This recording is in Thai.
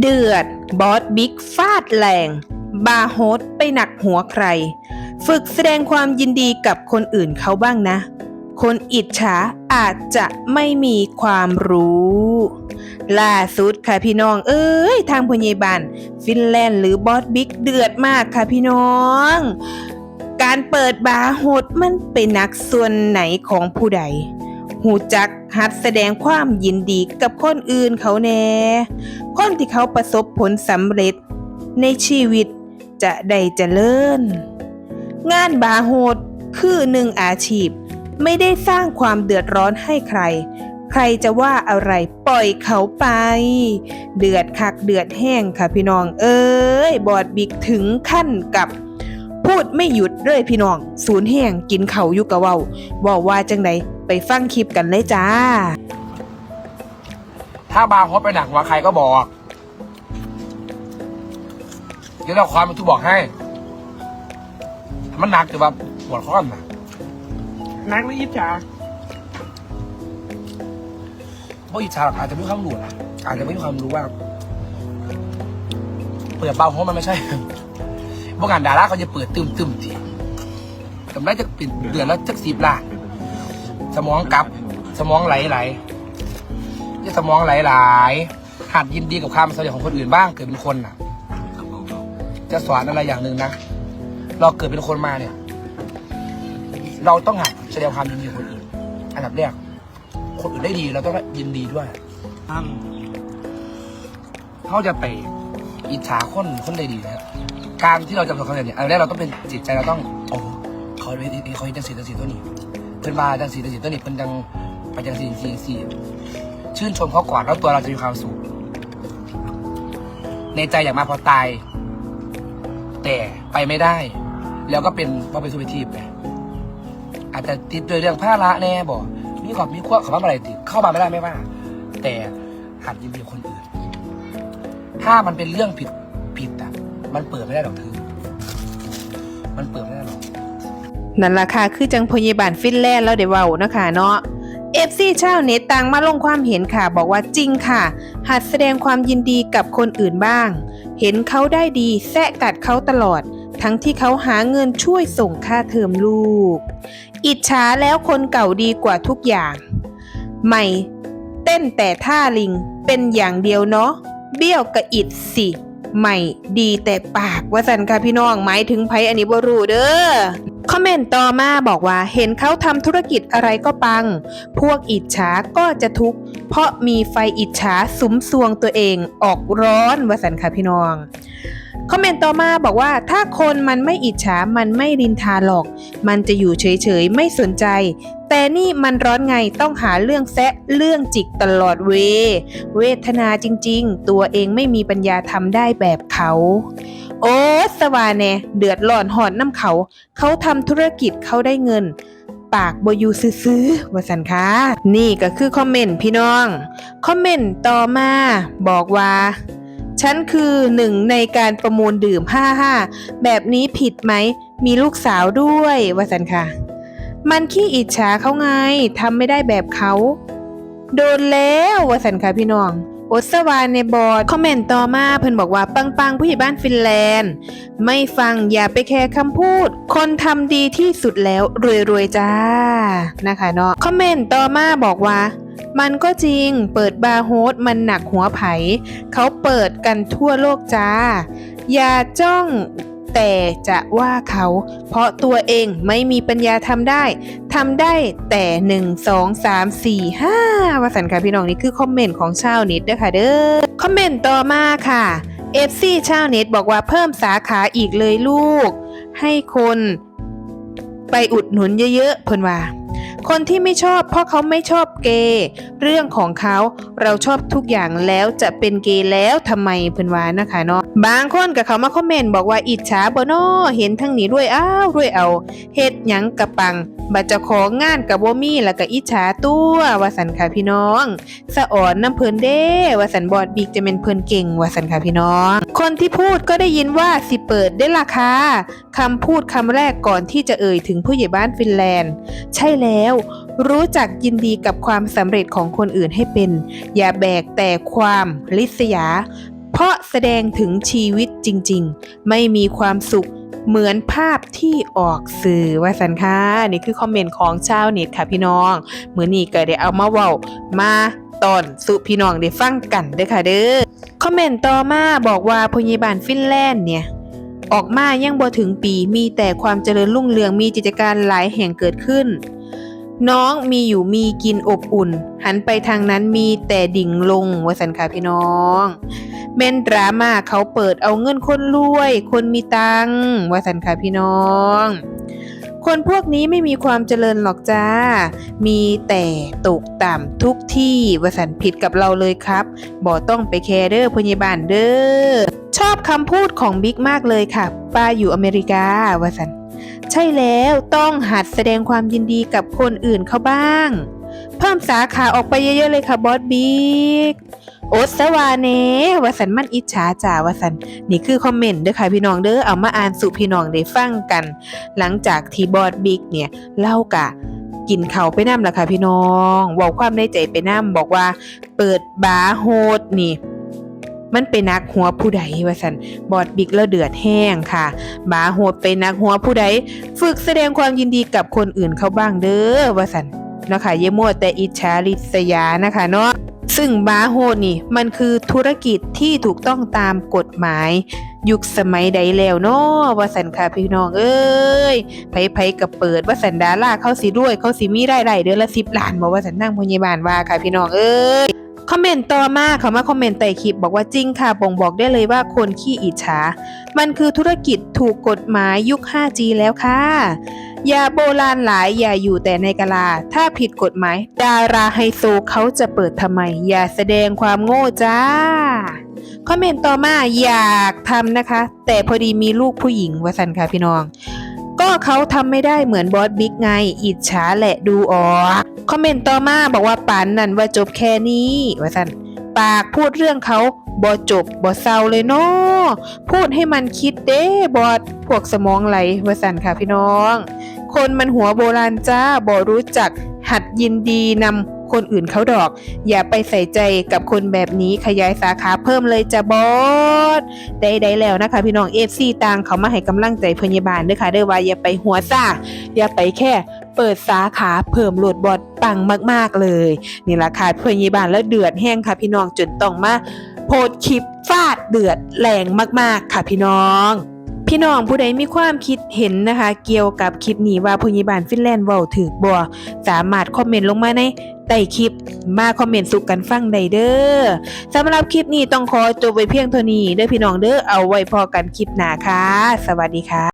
เดือด บอสบิ๊กฟาดแรง บาร์โฮสไปหนักหัวใคร ฝึกแสดงความยินดีกับคนอื่นเขาบ้างนะ คนอิจฉาอาจจะไม่มีความรู้ ล่าสุดค่ะพี่น้อง เอ้ย ทางพยาบาลฟินแลนด์หรือบอสบิ๊กเดือดมากค่ะพี่น้อง การเปิดบาร์โฮสมันเป็นนักส่วนไหนของผู้ใด หูจักหัดแสดงความยินดีกับคนอื่นเขาแน่คนที่เขาประสบผลสำเร็จ ในชีวิตจะได้เจริญ งานบาโฮดคือหนึ่งอาชีพ ไม่ได้สร้างความเดือดร้อนให้ใคร ใครจะว่าอะไรปล่อยเขาไป เดือดคักเดือดแห้งค่ะพี่น้อง เอ้ย บอดบิกถึงขั้นกับ ดไม่หยุดเลยพี่น้อง ศูนย์แห้งกินเขาวอยู่กะเว้าบอกว่าจังไดไปฟังคลิปกันเลยจ้า ถ้าบาร์โฮสไปหนักกว่าใครก็บอก เดี๋ยวเราความมันทุกบอกให้มันหนักแต่ว่าปวดข้อนนะนักหรืออิจฉาเพราะอิจฉาหรอกอาจจะไม่มีความรู้นะอาจจะไม่มีความรู้ว่า เปิดบาร์โฮสมันไม่ใช่ พวกงานดาราเขาจะเปิดตึมตึมทีกำไรจะปิดเดือนละจักสิบล้านสมองกลับ สมองไหลไหลจะสมองไหลไหลหัดยินดีกับความสำเร็จของคนอื่นบ้างเกิดเป็นคนน่ะ จะสอนอะไรอย่างหนึ่งนะเราเกิดเป็นคนมาเนี่ย เราต้องหัดแสดงความยินดีกับคนอื่น อันดับแรกคนอื่นได้ดีเราต้องยินดีด้วยเขาจะไปอิจฉาคนคนใดดีนะครับ การที่เราจะประสบความสำเร็จเนี่ยอันแรกเราต้องเป็นจิตใจเราต้องโอ้เขาเห็นเขาเห็นจังสีจังสีตัวนี้ เพื่อนมาจังสีจังสีตัวนี้เพื่อนจังไปจังสีสีสีชื่นชมเขาก่อนแล้วตัวเราจะมีความสุขในใจอยากมาพอตาย แต่ไปไม่ได้ แล้วก็เป็นพอเป็นสุวิทีไปอาจจะติดโดวยเรื่องผ้าละแน่บอกมีความมีควบขำอะไรติดเข้ามาไม่ได้ไม่ว่า แต่หัดยินดีกับคนอื่น ถ้ามันเป็นเรื่องผิด มันเปิดไม่ได้หรอกเธอมันเปิดไม่ได้หรอกนั่นล่ะค่ะคือจังพยาบาลฟินแลนด์แล้วเดี๋ยวเว้านะคะเนาะเอฟซีชาวเน็ตต่างมาลงความเห็นค่ะ บอกว่าจริงค่ะ หัดแสดงความยินดีกับคนอื่นบ้าง เห็นเขาได้ดีแซะกัดเขาตลอด ทั้งที่เขาหาเงินช่วยส่งค่าเทอมลูก อิจฉาแล้วคนเก่าดีกว่าทุกอย่าง ใหม่ เต้นแต่ท่าลิงเป็นอย่างเดียวเนาะเบี้ยวกระอิดสิ ใหม่ดีแต่ปากว่าสันค่ะพี่น้องหมายถึงไผอันนี้บ่รู้เด้อ คอมเมนต์ต่อมาบอกว่าเห็นเขาทำธุรกิจอะไรก็ปัง พวกอิจฉาก็จะทุกข์เพราะมีไฟอิจฉาสุมสวงตัวเองออกร้อนวสันค่ะพี่น้องคอมเมนต์ต่อมาบอกว่าถ้าคนมันไม่อิจฉามันไม่รินทาหรอก มันจะอยู่เฉยๆ ไม่สนใจ แต่นี่มันร้อนไงต้องหาเรื่องแซะเรื่องจิกตลอดเว เวทนาจริงๆ ตัวเองไม่มีปัญญาทำได้แบบเขา โอ้สวาแน่เดือดร้อนหอนน้ำเขา เขาทำธุรกิจเขาได้เงิน ปากบอยูซื้อๆว่าสันคะนี่ก็คือคอมเมนต์พี่น้อง คอมเมนต์ต่อมาบอกว่า ฉันคือหนึ่งในการประมูลดื่ม 55 แบบนี้ผิดไหม มีลูกสาวด้วยว่าสันค่ะ มันขี้อิจฉาเขาไงทำไม่ได้แบบเขา โดนแล้วว่าสันค่ะพี่น้อง โอสวานในบอร์ดคอมเมนต์ต่อมาเพิ่นบอกว่าปังปังผู้ใหญ่บ้านฟินแลนด์ ไม่ฟังอย่าไปแคร์คำพูด คนทำดีที่สุดแล้วรวยๆจ้านะคะเนาะคอมเมนต์ต่อมาบอกว่ามันก็จริง เปิดบาร์โฮสมันหนักหัวไผ เขาเปิดกันทั่วโลกจ้า อย่าจ้อง แต่จะว่าเขา เพราะตัวเองไม่มีปัญญาทำได้ทำได้แต่หนึ่งสองสามสี่ห้าวาสันค่ะพี่น้องนี่คือคอมเมนต์ของชาวเน็ตเด้อค่ะเด้อคอมเมนต์ต่อมาค่ะ FC ชาวเน็ตบอกว่าเพิ่มสาขาอีกเลยลูก ให้คนไปอุดหนุนเยอะๆเพิ่นว่า คนที่ไม่ชอบเพราะเขาไม่ชอบเกย์เรื่องของเขาเราชอบทุกอย่างแล้วจะเป็นเกย์แล้วทำไมเพิ่นว่านะคะเนาะบางคนกับเขามาคอมเมนต์บอกว่าอิจฉาบ่นอเห็นทั้งนี้ด้วยอ้าวด้วยเอาเฮ็ดหยังกระปัง บัดเจะของงานกับบ่มีแล้วก็อิจฉาตัวว่าสันค่ะพี่น้อง สะอ่อนน้ำเพิ่นเด้ว่าสันบอดบีกจะเป็นเพิ่นเก่งว่าสันค่ะพี่น้อง คนที่พูดก็ได้ยินว่าสิเปิดได้ราคาคำพูดคำแรกก่อนที่จะเอ่ยถึงผู้ใหญ่บ้านฟินแลนด์ ใช่แล้วรู้จักยินดีกับความสำเร็จของคนอื่นให้เป็น อย่าแบกแต่ความลิษยา เพราะแสดงถึงชีวิตจริง ๆ ไม่มีความสุขเหมือนภาพที่ออกสื่อว่าสันค่ะนี่คือคอมเมนต์ของชาวเน็ตค่ะพี่น้องมือนี้ก็ได้เอามาเว้ามาตอนสู่พี่น้องได้ฟังกันเด้อค่ะเด้อคอมเมนต์ต่อมาบอกว่าพยาบาลฟินแลนด์เนี่ย ออกมายังบ่ถึงปีมีแต่ความเจริญรุ่งเรืองมีกิจการหลายแห่งเกิดขึ้น น้องมีอยู่มีกินอบอุ่น หันไปทางนั้นมีแต่ดิ่งลงวสันค่ะพี่น้อง เมนดราม่าเขาเปิดเอาเงินคนรวย คนมีตังค์วสันค่ะพี่น้อง คนพวกนี้ไม่มีความเจริญหรอกจ้า มีแต่ตกต่ำทุกที่วสันผิดกับเราเลยครับบ่ต้องไปแคร์เด้อพยาบาลเด้อชอบคำพูดของบิ๊กมากเลยค่ะ ป้าอยู่อเมริกาวสันใช่แล้วต้องหัดแสดงความยินดีกับคนอื่นเขาบ้าง เพิ่มสาขาออกไปเยอะๆเลยค่ะบอสบิ๊ก โอสวาเนวสันมันอิจฉาจ่าวสันนี่คือคอมเมนต์เด้อค่ะพี่น้องเด้อเอามาอ่านสู่พี่น้องได้ฟังกัน หลังจากที่บอสบิ๊กเนี่ยเล่ากะกินเขาไปน้ำละค่ะพี่น้องเว่าความในใจไปน้ำบอกว่า เปิดบาโฮดนี่ มันไปนักหัวผู้ใดว่าสันบอดบิ๊กแล้วเดือดแห้งค่ะ บาโฮดไปนักหัวผู้ใด ฝึกแสดงความยินดีกับคนอื่นเขาบ้างเด้อว่าสันนะคะเยมัวแต่อิจฉาริษยานะคะเนาะ ซึ่งบาโฮนี่มันคือธุรกิจที่ถูกต้องตามกฎหมาย ยุคสมัยใดแล้วเนาะว่าสันค่ะพี่น้องเอ้ยไผๆกับเปิดว่าสันดาล่าเขาสิด้วยเขาสิมีรายได้เดือนละสิบล้านบอกว่าสันนั่งพยาบาลว่าค่ะพี่น้องเอ้ย คอมเมนต์ต่อมาเขามาคอมเมนต์ใต้คลิปบอกว่าจริงค่ะบ่งบอกได้เลยว่าคนขี้อิจฉา มันคือธุรกิจถูกกฎหมายยุค 5G แล้วค่ะอย่าโบราณหลายอย่าอยู่แต่ในกะลา ถ้าผิดกฎหมาย ดาราไฮโซเขาจะเปิดทำไม อย่าแสดงความโง่จ้า คอมเมนต์ต่อมาอยากทำนะคะ แต่พอดีมีลูกผู้หญิงวสันค่ะพี่น้อง เขาทำไม่ได้เหมือนบอสบิ๊กไง อิจฉาแหละดูออกคอมเมนต์ต่อมาบอกว่าปานนั่นว่าจบแค่นี้ว่าสันปากพูดเรื่องเขาบอจบบอเศร้าเลยเนาะพูดให้มันคิดเด้บอดพวกสมองไหลว่าสันค่ะพี่น้อง คนมันหัวโบราณจ้าบอรู้จักหัดยินดีนำ คนอื่นเขาดอก อย่าไปใส่ใจกับคนแบบนี้ขยายสาขาเพิ่มเลยจะบอสได้ได้แล้วนะคะ พี่น้องเอฟซีต่างเขามาให้กำลังใจพยาบาลด้วยค่ะเด้อว่าอย่าไปหัวซ่าอย่าไปแค่เปิดสาขาเพิ่มโหลดบอดปังมาก ๆ เลยนี่ราคาพยาบาลแล้วเดือดแห้งค่ะ พี่น้องจนต้องมาโพสคลิปฟาดเดือดแรงมาก ๆ ค่ะพี่น้องพี่น้องผู้ใดมีความคิดเห็นนะคะ เกี่ยวกับคลิปนี้ว่าพยาบาลฟินแลนด์เว้าถือบ่สามารถคอมเมนต์ลงมาใน ใต้คลิปมาคอมเมนต์สุกกันฟังได้เด้อสำหรับคลิปนี้ต้องขอจบไว้เพียงเท่านี้เด้อพี่น้องเด้อเอาไว้พอกันคลิปหน้าค่ะ สวัสดีค่ะ